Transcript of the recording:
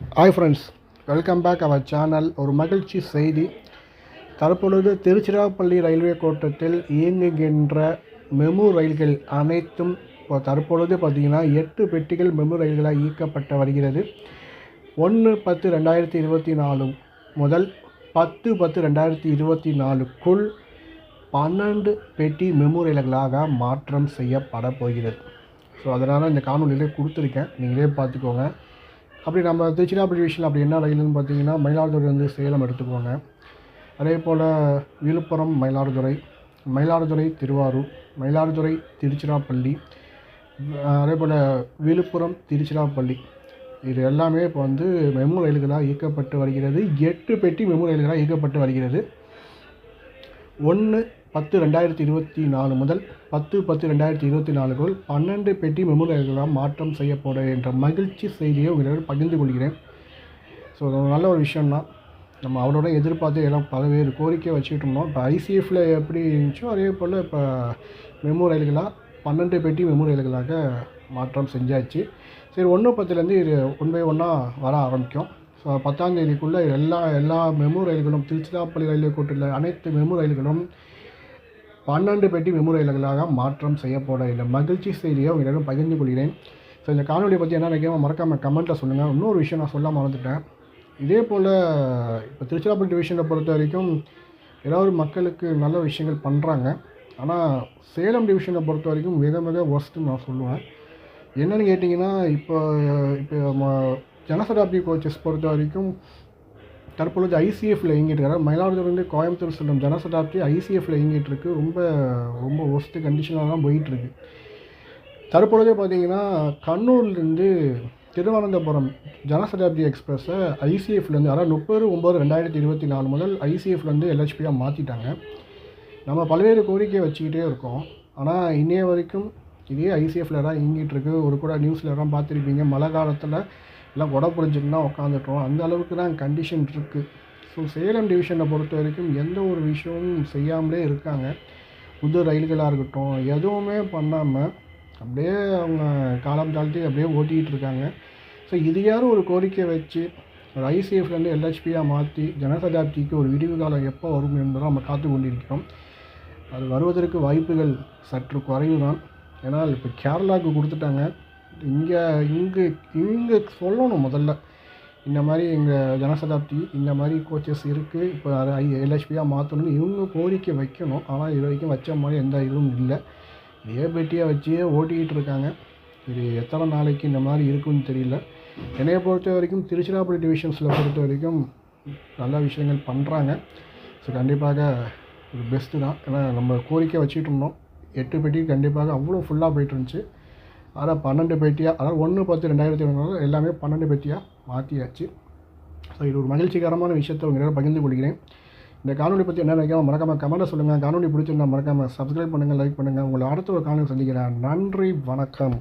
Hi friends welcome back our channel ஒரு மகிழ்ச்சி செய்தி. தற்பொழுது திருச்சிராப்பள்ளி ரயில்வே கோட்டத்தில் இயங்குகின்ற மெமு ரயில்கள் அனைத்தும் இப்போ தற்பொழுது பார்த்திங்கன்னா எட்டு பெட்டிகள் மெமு ரயில்களாக இயக்கப்பட்டு வருகிறது. ஒன்று பத்து ரெண்டாயிரத்தி இருபத்தி நாலு முதல் பத்து பத்து ரெண்டாயிரத்தி இருபத்தி நாலுக்குள் பன்னெண்டு பெட்டி மெமு ரயில்களாக மாற்றம் செய்யப்பட போகிறது. ஸோ அதனால் இந்த காணொலியிலே கொடுத்துருக்கேன். நீங்களே பார்த்துக்கோங்க. அப்படி நம்ம திருச்சிராப்பள்ளி விஷயம் அப்படி என்ன ரயில்னு பார்த்தீங்கன்னா மயிலாடுதுறை வந்து சேலம் எடுத்துக்கோங்க. அதே போல் விழுப்புரம் மயிலாடுதுறை மயிலாடுதுறை திருவாரூர் மயிலாடுதுறை திருச்சிராப்பள்ளி அதே போல் விழுப்புரம் திருச்சிராப்பள்ளி. இது எல்லாமே இப்போ வந்து மெமு ரயில்களாக இயக்கப்பட்டு வருகிறது. எட்டு பெட்டி மெமு ரயில்களாக இயக்கப்பட்டு வருகிறது. ஒன்று பத்து ரெண்டாயிரத்தி இருபத்தி நாலு முதல் பத்து பத்து ரெண்டாயிரத்தி இருபத்தி நாலுக்குள் பன்னெண்டு பெட்டி மெமோரியல்களாக மாற்றம் செய்யப்பட என்ற மகிழ்ச்சி செய்தியை உங்களிடம் பகிர்ந்து கொள்கிறேன். ஸோ ஒரு நல்ல ஒரு விஷயம்தான். நம்ம அவரோட எதிர்பார்த்து எல்லாம் பல்வேறு கோரிக்கை வச்சுக்கிட்டு இருந்தோம். இப்போ ஐசிஎஃப்பில் எப்படி இருந்துச்சோ அதே போல் இப்போ மெமோரியல்களாக ரயில்களாக பன்னெண்டு பெட்டி மெமோரியல்களாக ரயில்களாக மாற்றம் செஞ்சாச்சு. சரி ஒன்று பத்துலேருந்து இது ஒன் பை ஒன்னாக வர ஆரம்பிக்கும். ஸோ பத்தாம் தேதிக்குள்ளே எல்லா எல்லா மெமோ ரயில்களும் திருச்சிராப்பள்ளி ரயில்வே கோட்டில் அனைத்து மெமோ ரயில்களும் பன்னெண்டு பெட்டி மெமு மாற்றம் செய்யப்பட இல்லை. மகிழ்ச்சி செய்தியை உங்களிடம் பகிர்ந்து கொள்கிறேன். ஸோ இந்த காணொலியை பற்றி என்ன நினைக்கிறோம் மறக்காமல் கமெண்ட்டில் சொல்லுங்கள் இன்னொரு விஷயம் நான் சொல்ல மறந்துட்டேன். இதே போல் இப்போ திருச்சிராப்பள்ளி டிவிஷனை பொறுத்த வரைக்கும் ஏதாவது மக்களுக்கு நல்ல விஷயங்கள் பண்ணுறாங்க ஆனால் சேலம் டிவிஷனை பொறுத்த வரைக்கும் மிக மிக ஒர்ஸ்ட்டுன்னு நான் சொல்லுவேன். என்னென்னு கேட்டிங்கன்னா இப்போ இப்போ ம- ஜனசதாப்தி கோச்சஸ் பொறுத்த வரைக்கும் தற்பொழுது ஐசிஎஃப்ல இயங்கிட்டு இருக்காரு மயிலாடுதுறையிலேருந்து கோயம்புத்தூர் செல்லும் ஜனசதாப்தி ஐசிஎஃப்ல இயங்கிட்டு இருக்கு ரொம்ப ரொம்ப ஒஸ்ட்டு கண்டிஷனாக தான் போயிட்டுருக்கு. தற்பொழுதே பார்த்தீங்கன்னா கண்ணூர்லேருந்து திருவனந்தபுரம் ஜனசதாப்தி எக்ஸ்பிரஸை ஐசிஎஃப்லேருந்து அதாவது முப்பது ஒம்பது ரெண்டாயிரத்தி இருபத்தி நாலு முதல் ஐசிஎஃப்லேருந்து எல்ஹெச்பியாக மாற்றிட்டாங்க நம்ம பல்வேறு கோரிக்கை வச்சுக்கிட்டே இருக்கோம். ஆனால் இன்னைய வரைக்கும் இதே ஐசிஎஃப்ல தான் இயங்கிட்டு இருக்கு ஒரு கூட நியூஸில் பார்த்துருப்பீங்க. மழை காலத்தில் எல்லாம் கொடை புரிஞ்சுன்னா உட்காந்துட்டோம் அந்த அளவுக்கு தான் கண்டிஷன் இருக்குது ஸோ சேலம் டிவிஷனை பொறுத்த வரைக்கும் எந்த ஒரு விஷயமும் செய்யாமலே இருக்காங்க. புது ரயில்களாக இருக்கட்டும் எதுவுமே பண்ணாமல் அப்படியே அவங்க காலம் தாழ்த்தி அப்படியே ஓட்டிகிட்டு இருக்காங்க. ஸோ இது யாரும் ஒரு கோரிக்கை வச்சு ஒரு ஐசிஎஃப்லேருந்து எல்ஹெச்பியாக மாற்றி ஜனசதாப்திக்கு ஒரு விரிவு காலம் எப்போ வரும் என்பதை நம்ம காத்து கொண்டிருக்கிறோம். அது வருவதற்கு வாய்ப்புகள் சற்று குறைவு தான் ஏன்னா இப்போ கேரளாவுக்கு கொடுத்துட்டாங்க. இங்கே இங்கே இங்கே சொல்லணும் முதல்ல. இந்த மாதிரி எங்கள் ஜனசதாப்தி இந்த மாதிரி கோச்சஸ் இருக்குது இப்போ ஐ எல்ஹெச்பியாக மாற்றணும்னு இவங்க கோரிக்கை வைக்கணும். ஆனால் இது வரைக்கும் வச்ச மாதிரி எந்த இதுவும் இல்லை. இதே வச்சே ஓட்டிக்கிட்டு இருக்காங்க. இது எத்தனை நாளைக்கு இந்த மாதிரி இருக்குன்னு தெரியல. என்னையை பொறுத்த வரைக்கும் திருச்சிராப்பள்ளி டிவிஷன்ஸில் பொறுத்த வரைக்கும் நல்ல விஷயங்கள் பண்ணுறாங்க ஸோ கண்டிப்பாக ஒரு பெஸ்ட்டு தான். ஏன்னா நம்ம கோரிக்கை வச்சுட்டு இருந்தோம். எட்டு பெட்டி கண்டிப்பாக அவ்வளோ ஃபுல்லாக போயிட்டு இருந்துச்சு. அதான் பன்னெண்டு பெட்டியாக அதாவது ஒன்று பத்து ரெண்டாயிரத்தி ஒன்று எல்லாமே பன்னெண்டு பெட்டியாக மாற்றியாச்சு ஸோ இது ஒரு மகிழ்ச்சிகரமான விஷயத்தை உங்களிடம் பகிர்ந்து கொள்கிறேன். இந்த காணொலி பற்றி என்ன நினைக்காம மறக்காமல் கமெண்ட்டை சொல்லுங்கள் காணொலி பிடிச்சிருந்தா மறக்காமல் சப்ஸ்கிரைப் பண்ணுங்கள் லைக் பண்ணுங்கள் உங்களை அடுத்த ஒரு காணொலி சந்திக்கிறேன். நன்றி வணக்கம்.